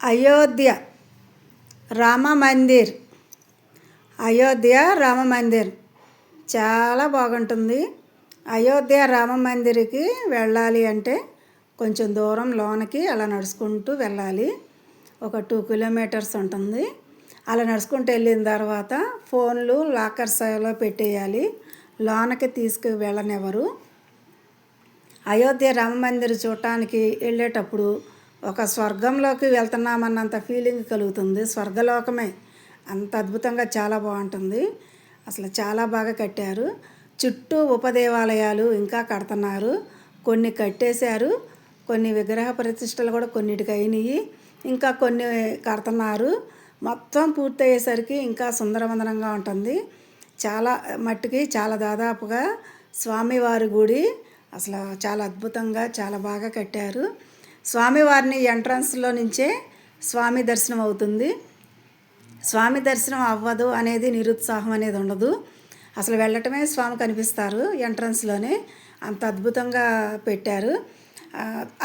అయోధ్య రామ మందిర్. అయోధ్య రామ మందిర్. చాలా బాగుంటుంది. అయోధ్య రామ మందిర్కి వెళ్ళాలి అంటే కొంచెం దూరం లోనకి అలా నడుచుకుంటూ వెళ్ళాలి. ఒక టూ కిలోమీటర్స్ ఉంటుంది. అలా నడుచుకుంటూ వెళ్ళిన తర్వాత ఫోన్లు లాకర్స్లో పెట్టేయాలి. లోనకి తీసుకు వెళ్ళనివ్వరు అయోధ్య రామ మందిర్ చూడటానికి వెళ్ళేటప్పుడు ఒక స్వర్గంలోకి వెళ్తున్నామన్నంత ఫీలింగ్ కలుగుతుంది. స్వర్గలోకమే అంత అద్భుతంగా చాలా బాగుంటుంది. అసలు చాలా బాగా కట్టారు. చుట్టూ ఉపదేవాలయాలు ఇంకా కడుతున్నారు. కొన్ని కట్టేశారు. కొన్ని విగ్రహ ప్రతిష్టలు కూడా కొన్నిటికి అయినాయి. ఇంకా కొన్ని కడుతున్నారు. మొత్తం పూర్తయ్యేసరికి ఇంకా సుందరవందనంగా ఉంటుంది. చాలా మట్టుకి చాలా దాదాపుగా స్వామివారి గుడి అసలు చాలా అద్భుతంగా చాలా బాగా కట్టారు. స్వామివారిని ఎంట్రన్స్లో నుంచే స్వామి దర్శనం అవుతుంది. స్వామి దర్శనం అవ్వదు అనేది నిరుత్సాహం అనేది ఉండదు. అసలు వెళ్ళటమే స్వామి కనిపిస్తారు ఎంట్రన్స్లోనే. అంత అద్భుతంగా పెట్టారు.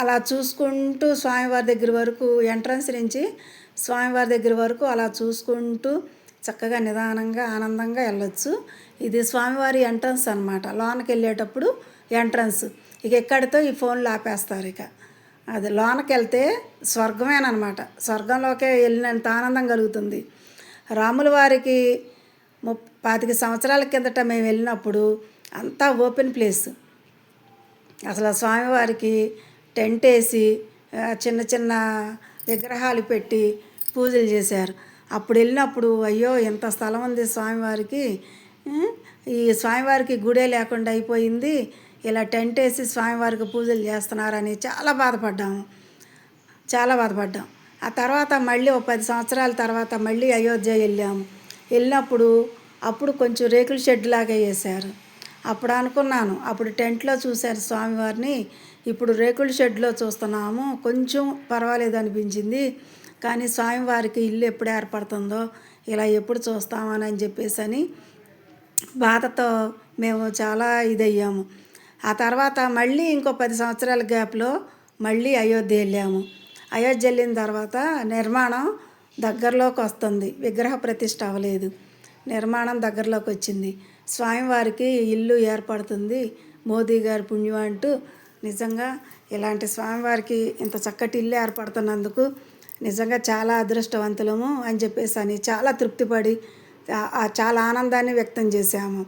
అలా చూసుకుంటూ స్వామివారి దగ్గర వరకు ఎంట్రన్స్ నుంచి స్వామివారి దగ్గర వరకు అలా చూసుకుంటూ చక్కగా నిదానంగా ఆనందంగా వెళ్ళొచ్చు. ఇది స్వామివారి ఎంట్రన్స్ అనమాట లోనకి వెళ్ళేటప్పుడు ఎంట్రన్స్. ఇక ఎక్కడితో ఈ ఫోన్లు ఆపేస్తారు ఇక. అది లోనకి వెళ్తే స్వర్గమేనమాట స్వర్గంలోకే వెళ్ళినంత ఆనందం కలుగుతుంది. రాముల వారికి ముప్ పాతిక సంవత్సరాల కిందట మేము వెళ్ళినప్పుడు అంతా ఓపెన్ ప్లేస్. అసలు స్వామివారికి టెంట్ వేసి చిన్న చిన్న విగ్రహాలు పెట్టి పూజలు చేశారు. అప్పుడు వెళ్ళినప్పుడు అయ్యో ఎంత స్థలం ఉంది స్వామివారికి ఈ స్వామివారికి గుడే లేకుండా అయిపోయింది. ఇలా టెంట్ వేసి స్వామివారికి పూజలు చేస్తున్నారని చాలా బాధపడ్డాము. చాలా బాధపడ్డాం. ఆ తర్వాత మళ్ళీ ఒక పది సంవత్సరాల తర్వాత మళ్ళీ అయోధ్య వెళ్ళాము. వెళ్ళినప్పుడు అప్పుడు కొంచెం రేకుల షెడ్ లాగా వేశారు. అప్పుడు అనుకున్నాను అప్పుడు టెంట్లో చూశారు స్వామివారిని ఇప్పుడు రేకుల షెడ్లో చూస్తున్నాము. కొంచెం పర్వాలేదు అనిపించింది కానీ స్వామివారికి ఇల్లు ఎప్పుడు ఏర్పడుతుందో ఇలా ఎప్పుడు చూస్తామని చెప్పేసి అని బాధతో మేము చాలా ఇదయ్యాము. ఆ తర్వాత మళ్ళీ ఇంకో పది సంవత్సరాల గ్యాప్లో మళ్ళీ అయోధ్య వెళ్ళాము. అయోధ్య వెళ్ళిన తర్వాత నిర్మాణం దగ్గరలోకి వస్తుంది. విగ్రహ ప్రతిష్ట అవ్వలేదు. నిర్మాణం దగ్గరలోకి వచ్చింది. స్వామివారికి ఇల్లు ఏర్పడుతుంది. మోదీ గారి పుణ్యం అంటూ నిజంగా ఇలాంటి స్వామివారికి ఇంత చక్కటి ఇల్లు ఏర్పడుతున్నందుకు నిజంగా చాలా అదృష్టవంతులము అని చెప్పేసి అని చాలా తృప్తిపడి చాలా ఆనందాన్ని వ్యక్తం చేశాము.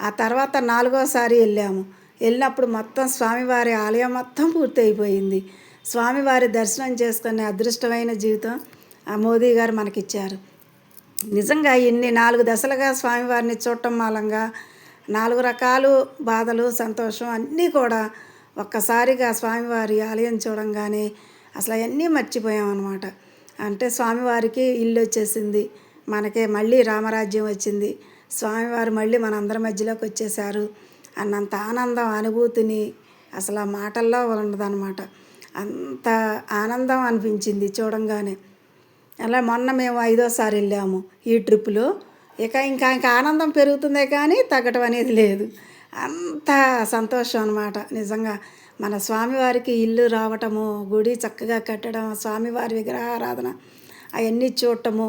ఆ తర్వాత నాలుగోసారి వెళ్ళాము. వెళ్ళినప్పుడు మొత్తం స్వామివారి ఆలయం మొత్తం పూర్తి అయిపోయింది స్వామివారి దర్శనం చేసుకునే అదృష్టమైన జీవితం ఆ మోదీ గారు మనకిచ్చారు. నిజంగా ఇన్ని నాలుగు దశలుగా స్వామివారిని చూడటం మూలంగా నాలుగు రకాలు బాధలు సంతోషం అన్నీ కూడా ఒక్కసారిగా స్వామివారి ఆలయం చూడంగానే అసలు అవన్నీ మర్చిపోయామన్నమాట అంటే స్వామివారికి ఇల్లు వచ్చేసింది మనకే మళ్ళీ రామరాజ్యం వచ్చింది. స్వామివారు మళ్ళీ మనందరి మధ్యలోకి వచ్చేసారు అన్నంత ఆనందం అనుభూతిని అసలు ఆ మాటల్లో ఉండదనమాట అంత ఆనందం అనిపించింది చూడంగానే. అలా మొన్న మేము ఐదోసారి వెళ్ళాము ఈ ట్రిప్లో. ఇక ఇంకా ఇంకా ఆనందం పెరుగుతుందే కానీ తగ్గటం అనేది లేదు. అంత సంతోషం అనమాట నిజంగా మన స్వామివారికి ఇల్లు రావటము గుడి చక్కగా కట్టడం స్వామివారి విగ్రహారాధన అవన్నీ చూడటము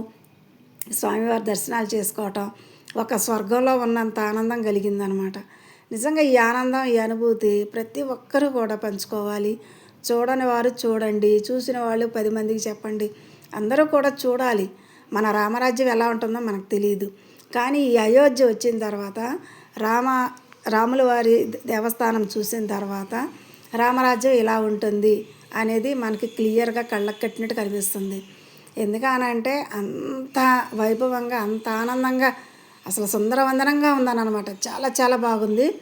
స్వామివారి దర్శనాలు చేసుకోవటం ఒక స్వర్గంలో ఉన్నంత ఆనందం కలిగిందనమాట నిజంగా ఈ ఆనందం ఈ అనుభూతి ప్రతి ఒక్కరూ కూడా పంచుకోవాలి. చూడని వారు చూడండి చూసిన వాళ్ళు పది మందికి చెప్పండి. అందరూ కూడా చూడాలి. మన రామరాజ్యం ఎలా ఉంటుందో మనకు తెలియదు కానీ ఈ అయోధ్య వచ్చిన తర్వాత రామ రాముల వారి దేవస్థానం చూసిన తర్వాత రామరాజ్యం ఇలా ఉంటుంది అనేది మనకి క్లియర్గా కళ్ళకు కట్టినట్టు కనిపిస్తుంది. ఎందుకనంటే అంత వైభవంగా అంత ఆనందంగా అసలు సుందరవందనంగా ఉందనమాట చాలా చాలా బాగుంది.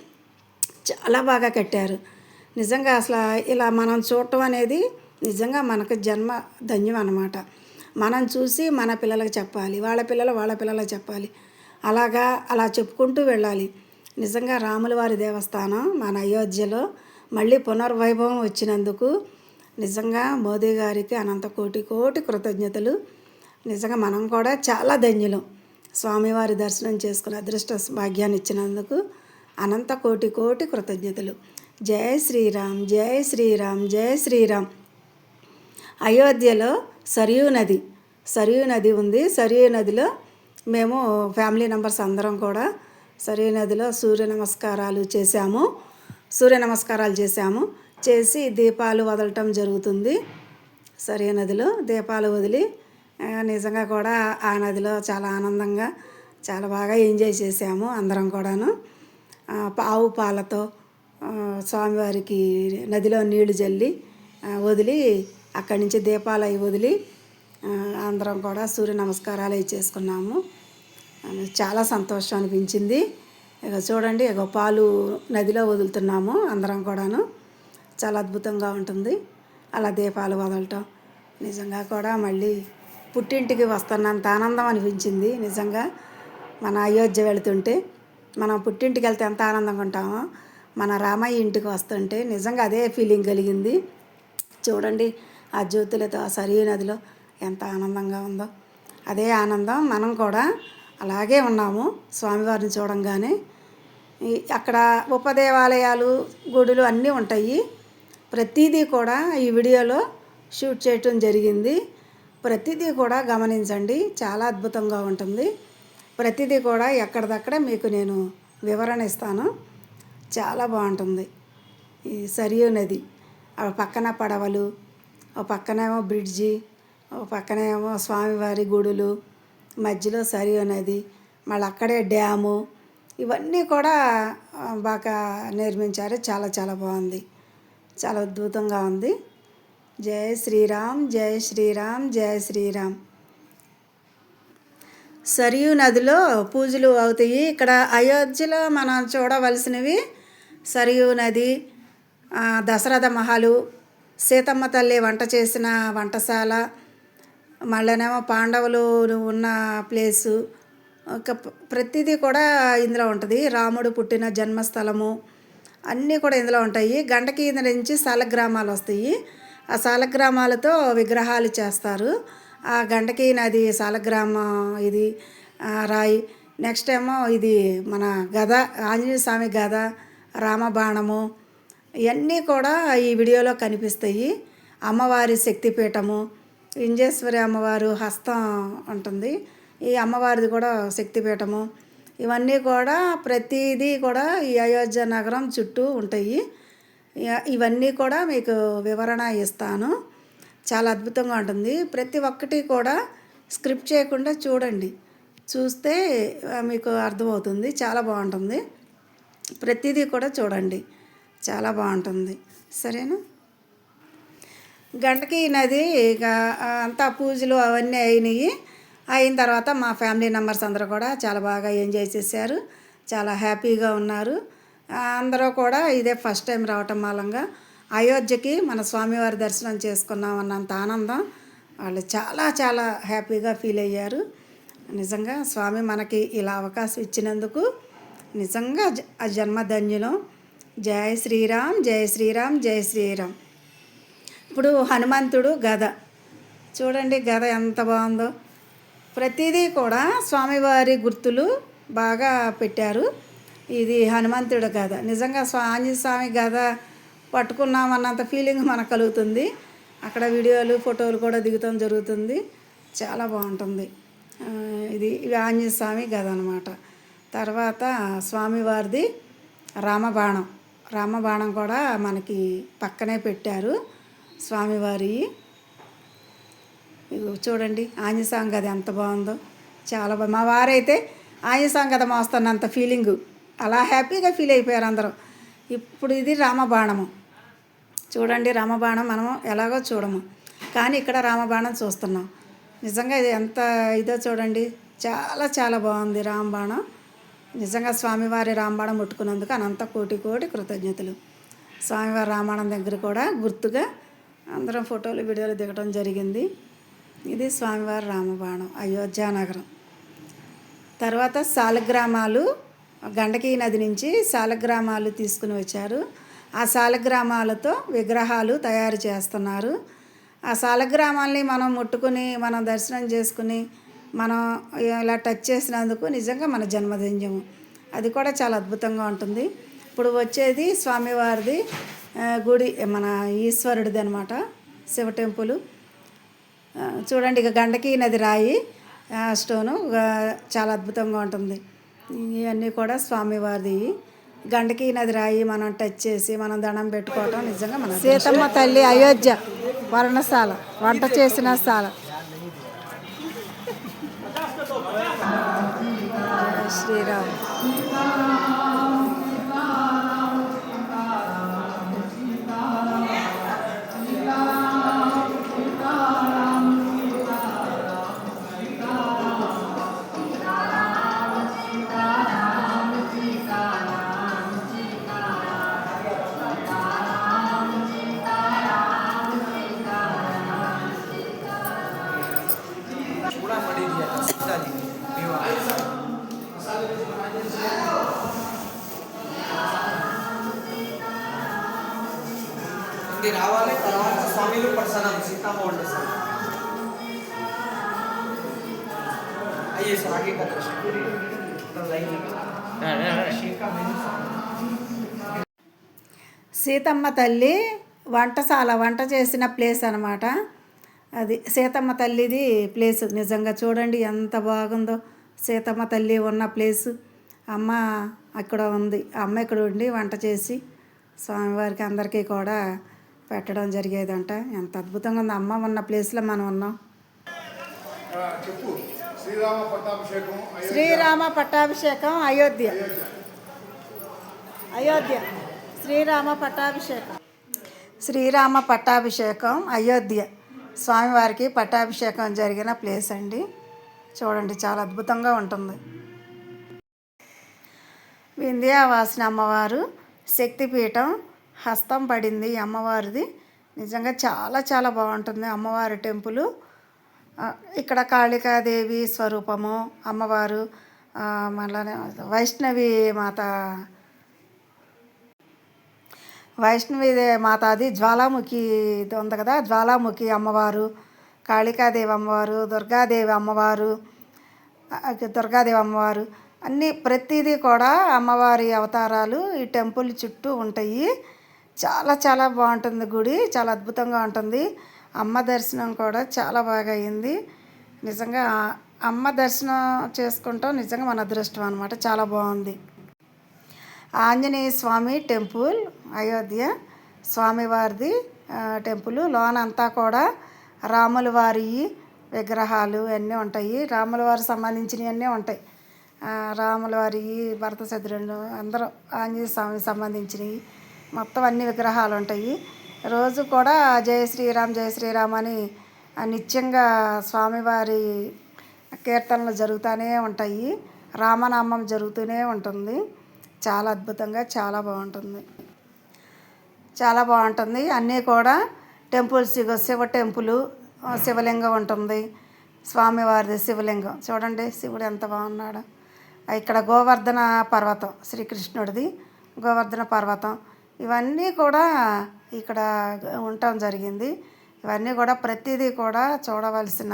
చాలా బాగా కట్టారు. నిజంగా అసలు ఇలా మనం చూడటం అనేది నిజంగా మనకు జన్మ ధన్యం అనమాట మనం చూసి మన పిల్లలకు చెప్పాలి. వాళ్ళ పిల్లలు వాళ్ళ పిల్లలకు చెప్పాలి. అలాగా అలా చెప్పుకుంటూ వెళ్ళాలి. నిజంగా రాములవారి దేవస్థానం మన అయోధ్యలో మళ్ళీ పునర్వైభవం వచ్చినందుకు నిజంగా మోదీ గారికి అనంత కోటి కోటి కృతజ్ఞతలు. నిజంగా మనం కూడా చాలా ధన్యులం. స్వామివారి దర్శనం చేసుకుని అదృష్ట భాగ్యాన్ని ఇచ్చినందుకు అనంత కోటి కోటి కృతజ్ఞతలు. జై శ్రీరామ్ జై శ్రీరామ్ జై శ్రీరామ్. అయోధ్యలో సరియూ నది సరియూ నది ఉంది. సరియూ నదిలో మేము ఫ్యామిలీ మెంబర్స్ అందరం కూడా సరియూ నదిలో సూర్య నమస్కారాలు చేశాము. సూర్య నమస్కారాలు చేశాము. చేసి దీపాలు వదలటం జరుగుతుంది. సరియూ నదిలో దీపాలు వదిలి నిజంగా కూడా ఆ నదిలో చాలా ఆనందంగా చాలా బాగా ఎంజాయ్ చేసాము అందరం కూడాను. ఆవు పాలతో స్వామివారికి నదిలో నీళ్ళు జల్లి వదిలి అక్కడి నుంచి దీపాలు అవి వదిలి అందరం కూడా సూర్య నమస్కారాలు అవి చేసుకున్నాము చాలా సంతోషం అనిపించింది. ఇక చూడండి ఇక పాలు నదిలో వదులుతున్నాము అందరం కూడాను. చాలా అద్భుతంగా ఉంటుంది. అలా దీపాలు వదలటం నిజంగా కూడా మళ్ళీ పుట్టింటికి వస్తున్నంత ఆనందం అనిపించింది నిజంగా. మన అయోధ్య వెళుతుంటే మనం పుట్టింటికి వెళ్తే ఎంత ఆనందంగా ఉంటామో మన రామయ్య ఇంటికి వస్తుంటే నిజంగా అదే ఫీలింగ్ కలిగింది. చూడండి ఆ జ్యోతులతో ఆ సరియు నదిలో ఎంత ఆనందంగా ఉందో. అదే ఆనందం మనం కూడా అలాగే ఉన్నాము స్వామివారిని చూడంగానే. అక్కడ ఉపదేవాలయాలు గుడులు అన్నీ ఉంటాయి. ప్రతిదీ కూడా ఈ వీడియోలో షూట్ చేయటం జరిగింది. ప్రతిదీ కూడా గమనించండి. చాలా అద్భుతంగా ఉంటుంది. ప్రతిదీ కూడా ఎక్కడిదక్కడ మీకు నేను వివరణ ఇస్తాను. చాలా బాగుంటుంది. ఈ సరియు నది ఆ పక్కన పడవలు ఓ పక్కనేమో బ్రిడ్జి ఓ పక్కనేమో స్వామివారి గుడులు మధ్యలో సరియు నది మళ్ళీ అక్కడే డ్యాము ఇవన్నీ కూడా బాగా నిర్మించారు. చాలా చాలా బాగుంది. చాలా అద్భుతంగా ఉంది. జయ శ్రీరామ్ జయ శ్రీరామ్ జయ శ్రీరామ్. సరియు నదిలో పూజలు అవుతాయి. ఇక్కడ అయోధ్యలో మనం చూడవలసినవి సరియు నది దశరథ మహలు సీతమ్మ తల్లి వంట చేసిన వంటశాల మళ్ళీనేమో పాండవులు ఉన్న ప్లేసు. ఒక ప్రతిదీ కూడా ఇందులో ఉంటుంది. రాముడు పుట్టిన జన్మస్థలము అన్నీ కూడా ఇందులో ఉంటాయి. గంటకి ఇందు నుంచి సాలగ్రామాలు వస్తాయి. ఆ సాలగ్రామాలతో విగ్రహాలు చేస్తారు. ఆ గంటకి నది సాలగ్రామం ఇది రాయి. నెక్స్ట్ ఏమో ఇది మన గద ఆంజనేయ స్వామి గద రామబాణము ఇవన్నీ కూడా ఈ వీడియోలో కనిపిస్తాయి. అమ్మవారి శక్తిపీఠము వింజేశ్వరి అమ్మవారు హస్తం ఉంటుంది. ఈ అమ్మవారిది కూడా శక్తిపీఠము. ఇవన్నీ కూడా ప్రతిదీ కూడా ఈ అయోధ్య నగరం చుట్టూ ఉంటాయి. ఇవన్నీ కూడా మీకు వివరణ ఇస్తాను. చాలా అద్భుతంగా ఉంటుంది. ప్రతి ఒక్కటి కూడా స్క్రిప్ట్ చేయకుండా చూడండి. చూస్తే మీకు అర్థమవుతుంది. చాలా బాగుంటుంది. ప్రతిదీ కూడా చూడండి. చాలా బాగుంటుంది. సరేనా? గంటకి నది ఇక అంతా పూజలు అవన్నీ అయినాయి. అయిన తర్వాత మా ఫ్యామిలీ మెంబర్స్ అందరూ కూడా చాలా బాగా ఎంజాయ్ చేశారు. చాలా హ్యాపీగా ఉన్నారు. అందరూ కూడా ఇదే ఫస్ట్ టైం రావటం మూలంగా అయోధ్యకి మన స్వామివారి దర్శనం చేసుకున్నాం అన్నంత ఆనందం. వాళ్ళు చాలా చాలా హ్యాపీగా ఫీల్ అయ్యారు. నిజంగా స్వామి మనకి ఇలా అవకాశం ఇచ్చినందుకు నిజంగా జ- ఆ జన్మధన్యులం. జై శ్రీరామ్ జై శ్రీరామ్ జై శ్రీరామ్. ఇప్పుడు హనుమంతుడు గద. చూడండి గద ఎంత బాగుందో. ప్రతిదీ కూడా స్వామివారి గుర్తులు బాగా పెట్టారు. ఇది హనుమంతుడు కథ. నిజంగా స్వా ఆంజనేయ స్వామి గద పట్టుకున్నామన్నంత ఫీలింగ్ మనకు కలుగుతుంది. అక్కడ వీడియోలు ఫోటోలు కూడా దిగుతాం జరుగుతుంది. చాలా బాగుంటుంది. ఇది ఇది ఆంజనేయ స్వామి గద అనమాట తర్వాత స్వామివారిది రామబాణం. రామబాణం కూడా మనకి పక్కనే పెట్టారు స్వామివారి. ఇగో చూడండి ఆంజనేయం గది ఎంత బాగుందో. చాలా బాగా మా వారైతే ఆంజనేయం కదా మోస్తున్నంత ఫీలింగు అలా హ్యాపీగా ఫీల్ అయిపోయారు అందరూ. ఇప్పుడు ఇది రామబాణము. చూడండి రామబాణం మనం ఎలాగో చూడము. కానీ ఇక్కడ రామబాణం చూస్తున్నాం. నిజంగా ఇది ఎంత ఇదో చూడండి. చాలా చాలా బాగుంది రామబాణం. నిజంగా స్వామివారి రామబాణం ముట్టుకున్నందుకు అనంత కోటి కోటి కృతజ్ఞతలు. స్వామివారి రామాయణం దగ్గర కూడా గుర్తుగా అందరం ఫోటోలు వీడియోలు దిగడం జరిగింది. ఇది స్వామివారి రామబాణం అయోధ్యానగరం. తర్వాత సాలగ్రామాలు గండకీ నది నుంచి సాలగ్రామాలు తీసుకుని వచ్చారు. ఆ సాలగ్రామాలతో విగ్రహాలు తయారు చేస్తున్నారు. ఆ సాలగ్రామాల్ని మనం ముట్టుకుని మనం దర్శనం చేసుకుని మనం ఇలా టచ్ చేసినందుకు నిజంగా మన జన్మదింజము. అది కూడా చాలా అద్భుతంగా ఉంటుంది. ఇప్పుడు వచ్చేది స్వామివారిది గుడి మన ఈశ్వరుడిది అనమాట శివ టెంపుల్. చూడండి ఇక గండకి నది రాయి స్టోను చాలా అద్భుతంగా ఉంటుంది. ఇవన్నీ కూడా స్వామివారిది. గండకి నది రాయి మనం టచ్ చేసి మనం దండం పెట్టుకోవటం నిజంగా మన సీతమ్మ తల్లి అయోధ్య వర్ణశాల వంట చేసిన శాల. శ్రీరామ్. ఇది రావాలి తర్వాత స్వామిలు ప్రసన్నం సీతమ్మ సార్ అయ్యే సార్ కదా సీతమ్మ తల్లి వంటశాల వంట చేసిన ప్లేస్ అనమాట అది సీతమ్మ తల్లిది ప్లేస్. నిజంగా చూడండి ఎంత బాగుందో సీతమ్మ తల్లి ఉన్న ప్లేస్. అమ్మ అక్కడ ఉంది. అమ్మ ఇక్కడ ఉండి వంట చేసి స్వామివారికి అందరికీ కూడా పెట్టడం జరిగేదంట. ఎంత అద్భుతంగా ఉంది. అమ్మ ఉన్న ప్లేస్లో మనం ఉన్నాం. ఆ, చెప్పు. శ్రీరామ పట్టాభిషేకం అయోధ్య. శ్రీరామ పట్టాభిషేకం అయోధ్య. అయోధ్య. శ్రీరామ పట్టాభిషేకం. శ్రీరామ పట్టాభిషేకం అయోధ్య. స్వామివారికి పట్టాభిషేకం జరిగిన ప్లేస్ అండి. చూడండి చాలా అద్భుతంగా ఉంటుంది. వింధ్యావాసిని అమ్మవారు శక్తిపీఠం హస్తం పడింది అమ్మవారిది. నిజంగా చాలా చాలా బాగుంటుంది అమ్మవారి టెంపుల్. ఇక్కడ కాళికాదేవి స్వరూపము అమ్మవారు మళ్ళా వైష్ణవి మాత వైష్ణవి మాతాది జ్వాలాముఖి ఇది ఉంది కదా జ్వాలాముఖి అమ్మవారు కాళికాదేవి అమ్మవారు దుర్గాదేవి అమ్మవారు దుర్గాదేవి అమ్మవారు అన్నీ ప్రతిదీ కూడా అమ్మవారి అవతారాలు ఈ టెంపుల్ చుట్టూ ఉంటాయి. చాలా చాలా బాగుంటుంది గుడి. చాలా అద్భుతంగా ఉంటుంది. అమ్మ దర్శనం కూడా చాలా బాగా అయింది. నిజంగా అమ్మ దర్శనం చేసుకుంటాం. నిజంగా మన అదృష్టం అనమాట చాలా బాగుంది. ఆంజనేయ స్వామి టెంపుల్ అయోధ్య స్వామివారిది టెంపుల్. లోన అంతా కూడా రాముల వారి విగ్రహాలు అన్నీ ఉంటాయి. రాముల వారి సంబంధించినవి అన్నీ ఉంటాయి రాముల వారి భరత శత్రుఘ్నుడు అందరూ ఆంజనేయ స్వామికి సంబంధించినవి. మొత్తం అన్ని విగ్రహాలు ఉంటాయి రోజు కూడా జయ శ్రీరామ్ జయ శ్రీరామ్ అని నిత్యంగా స్వామివారి కీర్తనలు జరుగుతూనే ఉంటాయి. రామనామం జరుగుతూనే ఉంటుంది. చాలా అద్భుతంగా చాలా బాగుంటుంది. చాలా బాగుంటుంది. అన్నీ కూడా టెంపుల్స్ ఇగో శివ టెంపుల్ శివలింగం ఉంటుంది. స్వామివారిది శివలింగం. చూడండి శివుడు ఎంత బాగున్నాడు. ఇక్కడ గోవర్ధన పర్వతం శ్రీకృష్ణుడిది గోవర్ధన పర్వతం. ఇవన్నీ కూడా ఇక్కడ ఉండటం జరిగింది. ఇవన్నీ కూడా ప్రతిదీ కూడా చూడవలసిన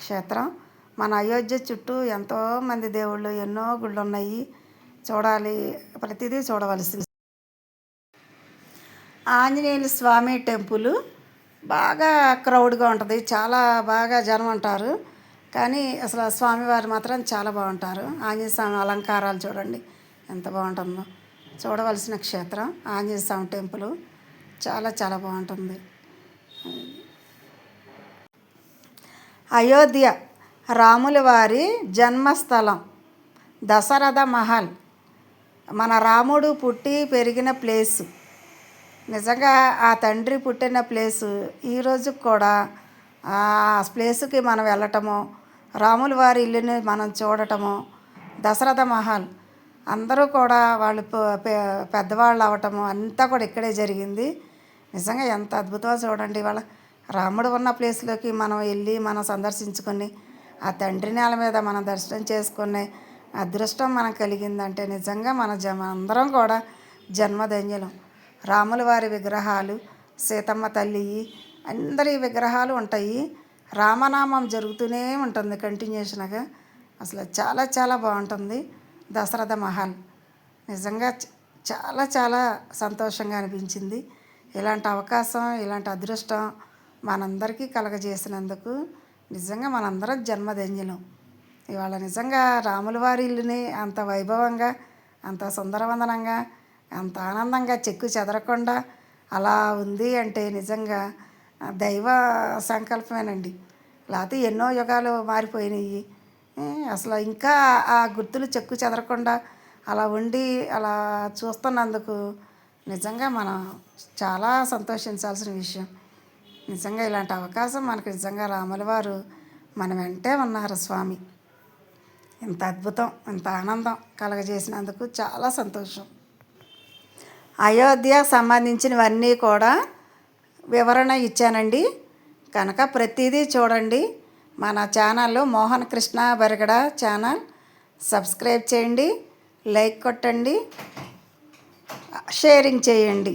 క్షేత్రం. మన అయోధ్య చుట్టూ ఎంతోమంది దేవుళ్ళు ఎన్నో గుళ్ళు ఉన్నాయి చూడాలి ప్రతిదీ చూడవలసింది. ఆంజనేయుల స్వామి టెంపుల్ బాగా క్రౌడ్గా ఉంటుంది. చాలా బాగా జనం ఉంటారు. కానీ అసలు ఆ స్వామివారు మాత్రం చాలా బాగుంటారు. ఆంజనేయ స్వామి అలంకారాలు చూడండి ఎంత బాగుంటుందో. చూడవలసిన క్షేత్రం ఆంజనేయ స్వామి టెంపుల్. చాలా చాలా బాగుంటుంది. అయోధ్య రాముల వారి జన్మస్థలం దశరథ మహల్. మన రాముడు పుట్టి పెరిగిన ప్లేసు. నిజంగా ఆ తండ్రి పుట్టిన ప్లేసు. ఈ కూడా ఆ ప్లేసుకి మనం వెళ్ళటము రాముల వారి ఇల్లుని మనం చూడటము దశరథ మహల్ అందరూ కూడా వాళ్ళు పెద్దవాళ్ళు అవటము అంతా కూడా ఇక్కడే జరిగింది. నిజంగా ఎంత అద్భుతంగా చూడండి. వాళ్ళ రాముడు ఉన్న ప్లేస్లోకి మనం వెళ్ళి మనం సందర్శించుకొని ఆ తండ్రి నేల మీద మనం దర్శనం చేసుకునే అదృష్టం మనకు కలిగిందంటే నిజంగా మన జమ అందరం కూడా జన్మధన్యులం. రాముల వారి విగ్రహాలు సీతమ్మ తల్లి అందరి విగ్రహాలు ఉంటాయి. రామనామం జరుగుతూనే ఉంటుంది కంటిన్యూషన్గా. అసలు చాలా చాలా బాగుంటుంది. దశరథ మహల్. నిజంగా చాలా చాలా సంతోషంగా అనిపించింది. ఇలాంటి అవకాశం ఇలాంటి అదృష్టం మనందరికీ కలగజేసినందుకు నిజంగా మనందరం జన్మధన్యులం. ఇవాళ నిజంగా రాముల వారి ఇల్లుని అంత వైభవంగా అంత సుందరవందనంగా అంత ఆనందంగా చెక్కు చెదరకుండా అలా ఉంది అంటే నిజంగా దైవ సంకల్పమేనండి. లేకపోతే ఎన్నో యుగాలు మారిపోయినాయి. అసలు ఇంకా ఆ గుర్తులు చెక్కు చెదరకుండా అలా ఉండి అలా చూస్తున్నందుకు నిజంగా మనం చాలా సంతోషించాల్సిన విషయం. నిజంగా ఇలాంటి అవకాశం మనకు నిజంగా రాములవారు మన వెంటే ఉన్నారు స్వామి. ఇంత అద్భుతం ఇంత ఆనందం కలగజేసినందుకు చాలా సంతోషం. అయోధ్య సంబంధించినవన్నీ కూడా వివరణ ఇచ్చానండి. కనుక ప్రతిదీ చూడండి. మన ఛానల్లో మోహన్ కృష్ణ బరగడ ఛానల్. సబ్స్క్రైబ్ చేయండి లైక్ కొట్టండి షేరింగ్ చేయండి.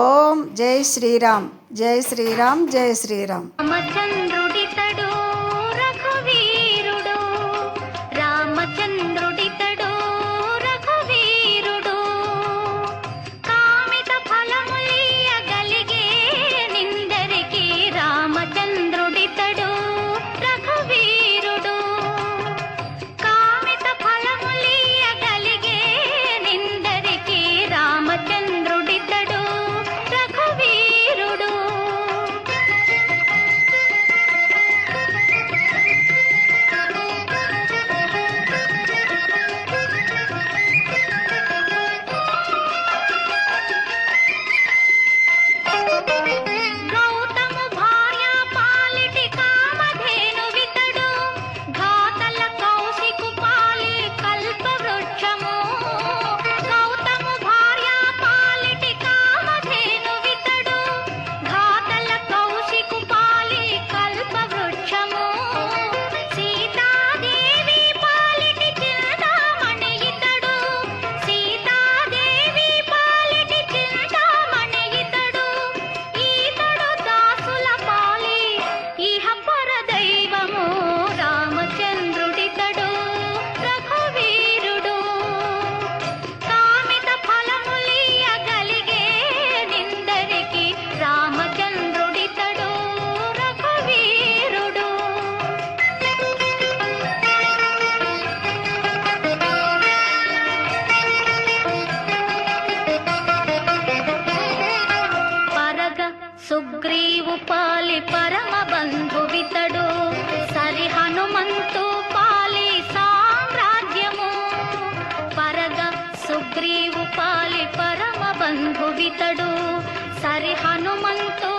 ఓం జై శ్రీరామ్ జై శ్రీరామ్ జై శ్రీరామ్. ఇతడు సరి హనుమంతు